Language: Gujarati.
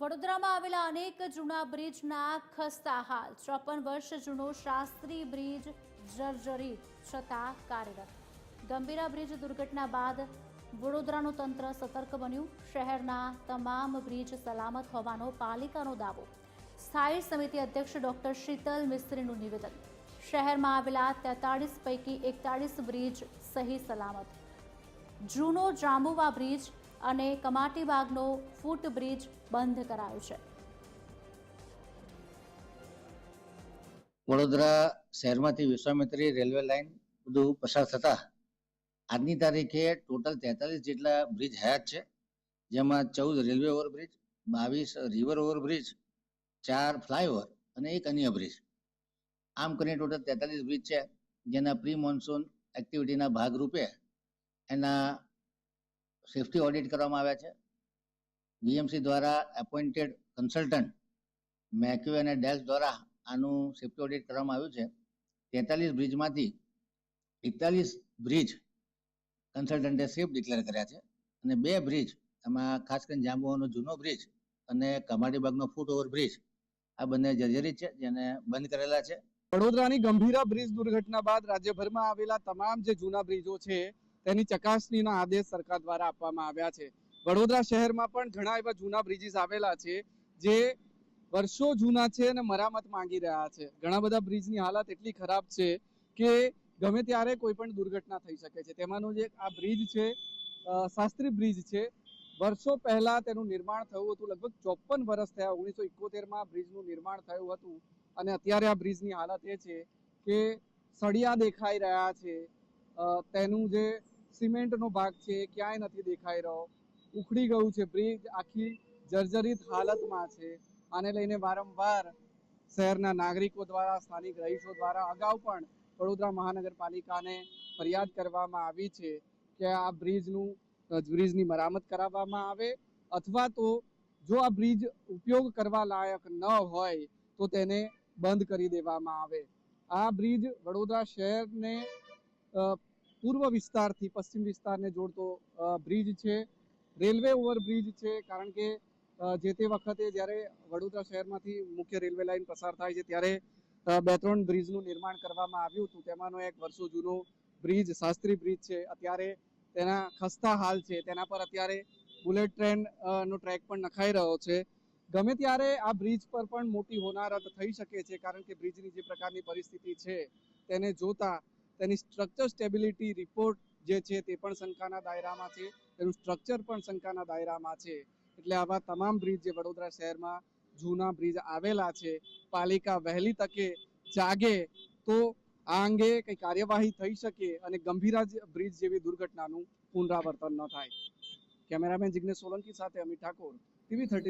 વડોદરામાં આવેલા અનેક જૂના બ્રિજના ખસ્તા હાલ. ચોપન વર્ષ જૂનો શાસ્ત્રી બ્રિજ જર્જરિત છતાં કાર્યરત. ગંભીરા બ્રિજ દુર્ઘટના બાદ વડોદરાનું તંત્ર સતર્ક બન્યું. શહેરના તમામ બ્રિજ સલામત હોવાનો પાલિકાનો દાવો. સ્થાયી સમિતિ અધ્યક્ષ ડોક્ટર શીતલ મિસ્ત્રીનું નિવેદન. શહેરમાં આવેલા તેતાળીસ પૈકી એકતાળીસ બ્રિજ સહી સલામત. જૂનો જાંબુવા બ્રિજ અને કમાટીબાગનો ફૂટ બ્રિજ બંધ કરાયો છે. વડોદરા શહેરમાંથી વિશ્વામિત્રી રેલવે લાઇન બધું પસાર થતા આજની તારીખે ટોટલ તેતાલીસ જેટલા બ્રિજ હયાત છે, જેમાં ચૌદ રેલવે ઓવરબ્રિજ, બાવીસ રિવર ઓવરબ્રિજ, ચાર ફ્લાયઓવર અને એક અન્ય બ્રિજ. આમ કરીને ટોટલ તેતાલીસ બ્રિજ છે, જેના પ્રી મોન્સૂન એક્ટિવિટીના ભાગરૂપે એના સેફ્ટી ઓડિટ કરવામાં આવ્યા છે. બીએમસી દ્વારા એપોઇન્ટેડ કન્સલ્ટન્ટ મેક્યુ અને ડેલ્સ દ્વારા આનું સેફ્ટી ઓડિટ કરવામાં આવ્યું છે. તેતાલીસ બ્રિજમાંથી એકતાલીસ બ્રિજ કન્સલ્ટન્ટે સેફ ડિક્લેર કર્યા છે અને બે બ્રિજ, એમાં ખાસ કરીને જાંબુવાનો જૂનો બ્રિજ અને કમાટીબાગનો ફૂટ ઓવર બ્રિજ આ બંને જર્જરિત છે, જેને બંધ કરેલા છે. વડોદરાની ગંભીરા બ્રિજ દુર્ઘટના બાદ રાજ્યભરમાં આવેલા તમામ જે જૂના બ્રિજો છે તેની ચકાસણીના આદેશ સરકાર દ્વારા આપવામાં આવ્યા છે. વડોદરા શહેરમાં પણ ઘણા એવા જૂના બ્રિજીસ આવેલા છે, જે વર્ષો જૂના છે અને મરામત માંગી રહ્યા છે. ઘણા બધા બ્રિજની હાલત એટલી ખરાબ છે કે ગમે ત્યારે કોઈ પણ દુર્ઘટના થઈ શકે છે. તેમાંનો જે આ બ્રિજ છે શાસ્ત્રી બ્રિજ છે. વર્ષો પહેલા તેનું નિર્માણ થયું હતું, લગભગ ચોપન વર્ષ થયા, ઓગણીસો ઇકોતેરમાં બ્રિજનું નિર્માણ થયું હતું. અને અત્યારે આ બ્રિજની હાલત એ છે કે સળિયા દેખાઈ રહ્યા છે. તેનું જે સિમેન્ટનો ભાગ છે, ક્યાંય નથી દેખાઈ રહ્યો. ઉખડી ગયું છે, બ્રિજ આખી જર્જરિત હાલતમાં છે. આને લઈને વારંવાર શહેરના નાગરિકો દ્વારા, સ્થાનિક રહીશો દ્વારા અગાઉ પણ વડોદરા મહાનગરપાલિકાને ફરિયાદ કરવામાં આવી છે કે આ બ્રિજનું, બ્રિજની મરામત કરાવવામાં આવે અથવા તો જો આ બ્રિજ ઉપયોગ કરવા લાયક ન હોય, તો તેને બંધ કરી દેવામાં આવે. આ બ્રિજ વડોદરા શહેરને પૂર્વ વિસ્તારથી પશ્ચિમ વિસ્તારને જોડતો બ્રિજ છે. રેલવે ઓવર બ્રિજ છે, કારણ કે જે તે વખતે જ્યારે વડોદરા શહેરમાંથી મુખ્ય રેલવે લાઇન પસાર થાય છે, ત્યારે બે ત્રણ બ્રિજનું નિર્માણ કરવામાં આવ્યું હતું. તેમાંનો એક વર્ષો જૂનો બ્રિજ, શાસ્ત્રી બ્રિજ છે. અત્યારે તેના ખસ્તા હાલ છે. તેના પર અત્યારે બુલેટ ટ્રેન નો ટ્રેક પણ નખાઈ રહ્યો છે. ગમે ત્યારે આ બ્રિજ પર પણ મોટી હોનારત થઈ શકે છે, કારણ કે બ્રિજની જે પ્રકારની પરિસ્થિતિ છે, તેને જોતા તેની સ્ટ્રક્ચર સ્ટેબિલિટી રિપોર્ટ જે છે તે પણ શંકાના દાયરામાં છે. તેનું સ્ટ્રક્ચર પણ શંકાના દાયરામાં છે. એટલે આવા તમામ બ્રિજ જે વડોદરા શહેરમાં જૂના બ્રિજ આવેલા છે, પાલિકા વહેલી તકે જાગે તો આ અંગે કઈ કાર્યવાહી થઈ શકે અને ગંભીરા બ્રિજ જેવી દુર્ઘટનાનું પુનરાવર્તન ન થાય. કેમેરામેન જિગ્નેશ સોલંકી સાથે અમિત ઠાકોર ટીવી થર્ટીન